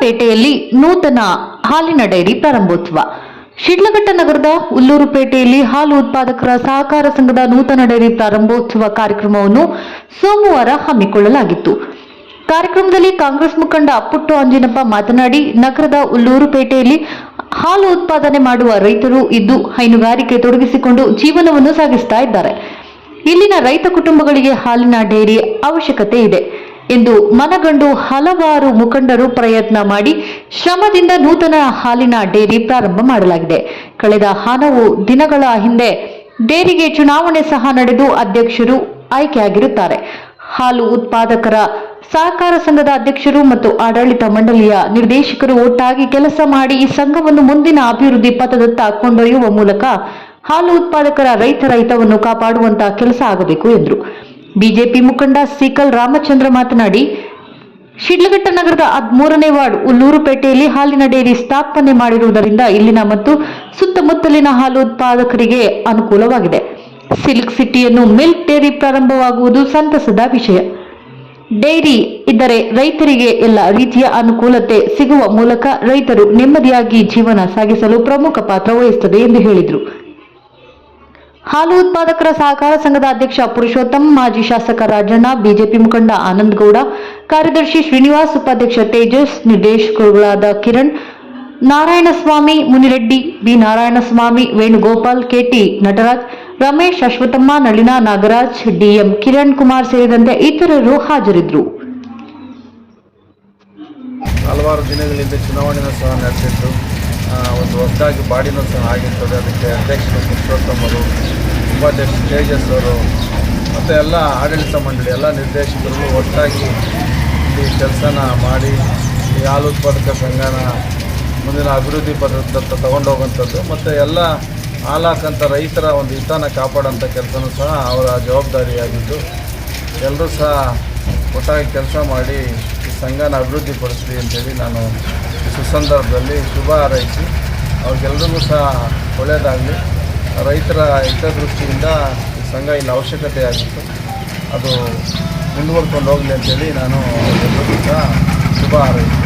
ಪೇಟೆಯಲ್ಲಿ ನೂತನ ಹಾಲಿನ ಡೈರಿ ಪ್ರಾರಂಭೋತ್ಸವ. ಶಿಡ್ಲಘಟ್ಟ ನಗರದ ಉಲ್ಲೂರುಪೇಟೆಯಲ್ಲಿ ಹಾಲು ಉತ್ಪಾದಕರ ಸಹಕಾರ ಸಂಘದ ನೂತನ ಡೈರಿ ಪ್ರಾರಂಭೋತ್ಸವ ಕಾರ್ಯಕ್ರಮವನ್ನು ಸೋಮವಾರ ಹಮ್ಮಿಕೊಳ್ಳಲಾಗಿತ್ತು. ಕಾರ್ಯಕ್ರಮದಲ್ಲಿ ಕಾಂಗ್ರೆಸ್ ಮುಖಂಡ ಅಪ್ಪುಟ್ಟು ಅಂಜಿನಪ್ಪ ಮಾತನಾಡಿ, ನಗರದ ಉಲ್ಲೂರುಪೇಟೆಯಲ್ಲಿ ಹಾಲು ಉತ್ಪಾದನೆ ಮಾಡುವ ರೈತರು ಇದ್ದು ಹೈನುಗಾರಿಕೆ ತೊಡಗಿಸಿಕೊಂಡು ಜೀವನವನ್ನು ಸಾಗಿಸ್ತಾ ಇದ್ದಾರೆ. ಇಲ್ಲಿನ ರೈತ ಕುಟುಂಬಗಳಿಗೆ ಹಾಲಿನ ಡೈರಿ ಅವಶ್ಯಕತೆ ಇದೆ. ಎಂದು ಮನಗಂಡು ಹಲವಾರು ಮುಖಂಡರು ಪ್ರಯತ್ನ ಮಾಡಿ ಶ್ರಮದಿಂದ ನೂತನ ಹಾಲಿನ ಡೇರಿ ಪ್ರಾರಂಭ ಮಾಡಲಾಗಿದೆ. ಕಳೆದ ಹಲವು ದಿನಗಳ ಹಿಂದೆ ಡೇರಿಗೆ ಚುನಾವಣೆ ಸಹ ನಡೆದು ಅಧ್ಯಕ್ಷರು ಆಯ್ಕೆಯಾಗಿರುತ್ತಾರೆ. ಹಾಲು ಉತ್ಪಾದಕರ ಸಹಕಾರ ಸಂಘದ ಅಧ್ಯಕ್ಷರು ಮತ್ತು ಆಡಳಿತ ಮಂಡಳಿಯ ನಿರ್ದೇಶಕರು ಒಟ್ಟಾಗಿ ಕೆಲಸ ಮಾಡಿ ಈ ಸಂಘವನ್ನು ಮುಂದಿನ ಅಭಿವೃದ್ಧಿ ಪಥದತ್ತ ಕೊಂಡೊಯ್ಯುವ ಮೂಲಕ ಹಾಲು ಉತ್ಪಾದಕರ ರೈತರ ಹಿತವನ್ನು ಕಾಪಾಡುವಂತಹ ಕೆಲಸ ಆಗಬೇಕು ಎಂದರು. ಬಿಜೆಪಿ ಮುಖಂಡ ಸಿಕಲ್ ರಾಮಚಂದ್ರ ಮಾತನಾಡಿ, ಶಿಡ್ಲಘಟ್ಟ ನಗರದ ಹದಿಮೂರನೇ ವಾರ್ಡ್ ಉಲ್ಲೂರುಪೇಟೆಯಲ್ಲಿ ಹಾಲಿನ ಡೈರಿ ಸ್ಥಾಪನೆ ಮಾಡಿರುವುದರಿಂದ ಇಲ್ಲಿನ ಮತ್ತು ಸುತ್ತಮುತ್ತಲಿನ ಹಾಲು ಉತ್ಪಾದಕರಿಗೆ ಅನುಕೂಲವಾಗಿದೆ. ಸಿಲ್ಕ್ ಸಿಟಿಯನ್ನು ಮಿಲ್ಕ್ ಡೈರಿ ಪ್ರಾರಂಭವಾಗುವುದು ಸಂತಸದ ವಿಷಯ. ಡೈರಿ ಇದ್ದರೆ ರೈತರಿಗೆ ಎಲ್ಲ ರೀತಿಯ ಅನುಕೂಲತೆ ಸಿಗುವ ಮೂಲಕ ರೈತರು ನೆಮ್ಮದಿಯಾಗಿ ಜೀವನ ಸಾಗಿಸಲು ಪ್ರಮುಖ ಪಾತ್ರ ವಹಿಸುತ್ತದೆ ಎಂದು ಹೇಳಿದರು. ಹಾಲು ಉತ್ಪಾದಕರ ಸಹಕಾರ ಸಂಘದ ಅಧ್ಯಕ್ಷ ಪುರುಷೋತ್ತಮ್ ಮಾಜಿ ಶಾಸಕ ರಾಜಣ್ಣ ಬಿಜೆಪಿ ಮುಖಂಡ ಆನಂದ್ ಗೌಡ ಕಾರ್ಯದರ್ಶಿ ಶ್ರೀನಿವಾಸ್ ಉಪಾಧ್ಯಕ್ಷ Tejas ನಿರ್ದೇಶಕರುಗಳಾದ Kiran Narayanaswamy Munireddy B. Narayanaswamy Venugopal K T Nataraj Ramesh Ashwathamma Nalina Nagaraj D M Kiran Kumar ಸೇರಿದಂತೆ ಇತರರು ಹಾಜರಿದ್ದರು. ಹಲವಾರು ದಿನಗಳಿಂದ ಚುನಾವಣೆ ಸಹ ನಡೆಸಿತ್ತು ಆ, ಒಂದು ಹೊಸದಾಗಿ ಬಾಡಿನೂ ಸಹ ಆಗಿರ್ತದೆ. ಅದಕ್ಕೆ ಅಧ್ಯಕ್ಷರು, ಪುರುಷೋತ್ತಮರು, ಉಪಾಧ್ಯಕ್ಷ ತೇಜಸ್ ಅವರು, ಮತ್ತು ಎಲ್ಲ ಆಡಳಿತ ಮಂಡಳಿ, ಎಲ್ಲ ನಿರ್ದೇಶಕರು ಒಟ್ಟಾಗಿ ಇಲ್ಲಿ ಕೆಲಸನ ಮಾಡಿ, ಈ ಹಾಲು ಉತ್ಪಾದಕ ಸಂಘನ ಮುಂದಿನ ಅಭಿವೃದ್ಧಿ ಪದದತ್ತ ತೊಗೊಂಡೋಗುವಂಥದ್ದು, ಮತ್ತು ಎಲ್ಲ ಹಾಲಾಕಂಥ ರೈತರ ಒಂದು ಹಿತನ ಕಾಪಾಡೋಂಥ ಕೆಲಸನೂ ಸಹ ಅವರ ಜವಾಬ್ದಾರಿಯಾಗಿದ್ದು, ಎಲ್ಲರೂ ಸಹ ಒಟ್ಟಾಗಿ ಕೆಲಸ ಮಾಡಿ ಸಂಘನ ಅಭಿವೃದ್ಧಿಪಡಿಸಲಿ ಅಂತೇಳಿ ನಾನು ಸುಸಂದರ್ಭದಲ್ಲಿ ಶುಭ ಹಾರೈಸಿ, ಅವ್ರಿಗೆಲ್ರಿಗೂ ಸಹ ಒಳ್ಳೆಯದಾಗಲಿ ರೈತರ ಹಿತದೃಷ್ಟಿಯಿಂದ ಸಂಘ ಇಲ್ಲಿ ಅವಶ್ಯಕತೆ ಆಗಿತ್ತು. ಅದು ಮುಂದುವರ್ಕೊಂಡು ಹೋಗಲಿ ಅಂತೇಳಿ ನಾನು ಎಲ್ಲರಿಗೂ ಸಹ ಶುಭ ಹಾರೈಸಿ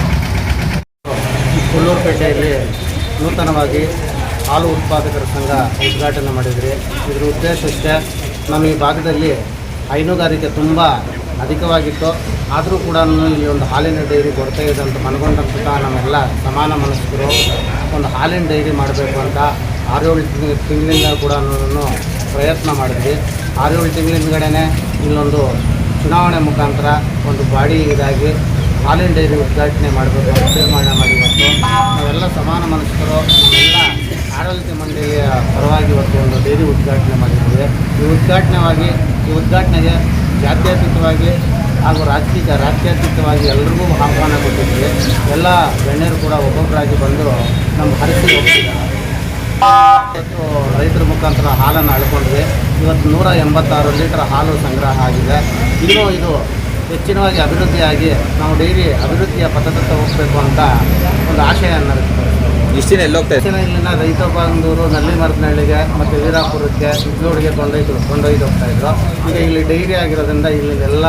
ಕೊಲ್ಲೂರುಪೇಟೆಯಲ್ಲಿ ನೂತನವಾಗಿ ಹಾಲು ಉತ್ಪಾದಕರ ಸಂಘ ಉದ್ಘಾಟನೆ ಮಾಡಿದ್ರಿ. ಇದರ ಉದ್ದೇಶ ಅಷ್ಟೇ. ನಮ್ಮ ಈ ಭಾಗದಲ್ಲಿ ಹೈನುಗಾರಿಕೆ ತುಂಬ ಅಧಿಕವಾಗಿತ್ತು. ಆದರೂ ಕೂಡ ಇಲ್ಲಿ ಒಂದು ಹಾಲಿನ ಡೈರಿ ಕೊಡ್ತಾ ಇದೆ ಅಂತ ಮನಗೊಂಡಂತ ನಮ್ಮೆಲ್ಲ ಸಮಾನ ಮನಸ್ಕರು. ಒಂದು ಹಾಲಿನ ಡೈರಿ ಮಾಡಬೇಕು ಅಂತ ಆರೇಳು ತಿಂಗ್- ತಿಂಗಳಿಂದ ಕೂಡ ಪ್ರಯತ್ನ ಮಾಡಿದ್ವಿ. ಆರೇಳು ತಿಂಗಳಿಂದಗಡೆ ಇಲ್ಲೊಂದು ಚುನಾವಣೆ ಮುಖಾಂತರ ಒಂದು ಬಾಡಿ ಇದಾಗಿ ಹಾಲಿನ ಡೈರಿ ಉದ್ಘಾಟನೆ ಮಾಡಬೇಕು ಅಂತ ತೀರ್ಮಾನ ಮಾಡಿವತ್ತು ನಾವೆಲ್ಲ ಸಮಾನ ಮನಸ್ಕರು ಎಲ್ಲ ಆಡಳಿತ ಮಂಡಳಿಯ ಪರವಾಗಿ ಇವತ್ತು ಒಂದು ಡೈರಿ ಉದ್ಘಾಟನೆ ಮಾಡಿದ್ದೀವಿ ಈ ಉದ್ಘಾಟನೆವಾಗಿ, ಈ ಉದ್ಘಾಟನೆಗೆ ಜಾತ್ಯತೀತವಾಗಿ ಹಾಗೂ ರಾಜಕೀಯ ರಾಜ್ಯಾತೀತವಾಗಿ ಎಲ್ರಿಗೂ ಆಹ್ವಾನ ಕೊಟ್ಟಿದ್ದೀವಿ. ಎಲ್ಲ ಗಣ್ಯರು ಕೂಡ ಒಬ್ಬೊಬ್ಬರಾಗಿ ಬಂದು ನಮ್ಮ ಹರಿಸಿ ಹೋಗ್ತಿದ್ದಾರೆ. ರೈತರ ಮುಖಾಂತರ ಹಾಲನ್ನು ಅಳ್ಕೊಂಡ್ವಿ ಇವತ್ತು ನೂರ ಎಂಬತ್ತಾರು ಲೀಟರ್ ಹಾಲು ಸಂಗ್ರಹ ಆಗಿದೆ. ಇನ್ನೂ ಇದು ಹೆಚ್ಚಿನವಾಗಿ ಅಭಿವೃದ್ಧಿಯಾಗಿ ನಾವು ಡೈಲಿ ಅಭಿವೃದ್ಧಿಯ ಪಥದತ್ತ ಹೋಗಬೇಕು ಅಂತ ಒಂದು ಆಶೆಯನ್ನು ವ್ಯಕ್ತಪಡಿಸ್ತೀವಿ. ಇಷ್ಟು ದಿನ ಎಲ್ಲಿ ಹೋಗ್ತಾ ಇತ್ತು ಹೆಚ್ಚಿನ ಇಲ್ಲಿನ ರೈತ ಬಾಂಧವರು ನಲ್ಲಿ ಮರದನಹಳ್ಳಿಗೆ ಮತ್ತು ವೀರಾಪುರಕ್ಕೆ ಇದ್ಲೋಡಿಗೆ ಕೊಂಡೊಯ್ದು ಕೊಂಡೊಯ್ದು ಹೋಗ್ತಾ ಇದ್ರು. ಈಗ ಇಲ್ಲಿ ಡೈರಿ ಆಗಿರೋದ್ರಿಂದ ಇಲ್ಲಿ ಎಲ್ಲ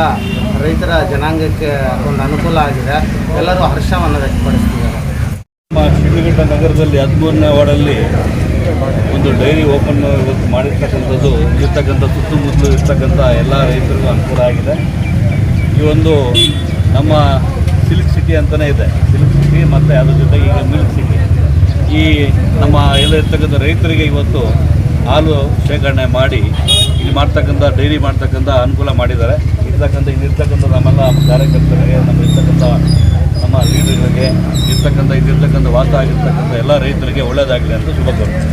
ರೈತರ ಜನಾಂಗಕ್ಕೆ ಒಂದು ಅನುಕೂಲ ಆಗಿದೆ. ಎಲ್ಲರೂ ಹರ್ಷವನ್ನು ವ್ಯಕ್ತಪಡಿಸ್ತಿದ್ದಾರೆ. ನಮ್ಮ ಶಿಡ್ಲಘಟ್ಟ ನಗರದಲ್ಲಿ ಹದಿಮೂರನೇ ವಾರ್ಡಲ್ಲಿ ಒಂದು ಡೈರಿ ಓಪನ್ ಇವತ್ತು ಮಾಡಿರ್ತಕ್ಕಂಥದ್ದು ಇರ್ತಕ್ಕಂಥ ಸುತ್ತಮುತ್ತಲು ಇರ್ತಕ್ಕಂಥ ಎಲ್ಲ ರೈತರಿಗೂ ಅನುಕೂಲ ಆಗಿದೆ. ಈ ಒಂದು ನಮ್ಮ ಸಿಲ್ಕ್ ಸಿಟಿ ಅಂತಲೇ ಇದೆ. ಸಿಲ್ಕ್ ಸಿಟಿ ಮತ್ತು ಅದ್ರ ಜೊತೆಗೆ ಈಗ ಮಿಲ್ಕ್ ಸಿಟಿ. ಈ ನಮ್ಮ ಎಲ್ಲ ಇರ್ತಕ್ಕಂಥ ರೈತರಿಗೆ ಇವತ್ತು ಹಾಲು ಶೇಖರಣೆ ಮಾಡಿ, ಇಲ್ಲಿ ಮಾಡ್ತಕ್ಕಂಥ ಡೈರಿ ಮಾಡ್ತಕ್ಕಂಥ ಅನುಕೂಲ ಮಾಡಿದ್ದಾರೆ. ಇರ್ತಕ್ಕಂಥ ಇಲ್ಲಿರ್ತಕ್ಕಂಥ ನಮ್ಮೆಲ್ಲ ಕಾರ್ಯಕರ್ತರಿಗೆ, ನಮ್ಮ ಇರ್ತಕ್ಕಂಥ ನಮ್ಮ ಲೀಡರ್ಗಳಿಗೆ ಇರ್ತಕ್ಕಂಥ ಇಲ್ಲಿರ್ತಕ್ಕಂಥ ವಾಸ ಆಗಿರ್ತಕ್ಕಂಥ ಎಲ್ಲ ರೈತರಿಗೆ ಒಳ್ಳೆಯದಾಗಲಿ ಅಂತ ಶುಭ ಕೋರ್ತೇನೆ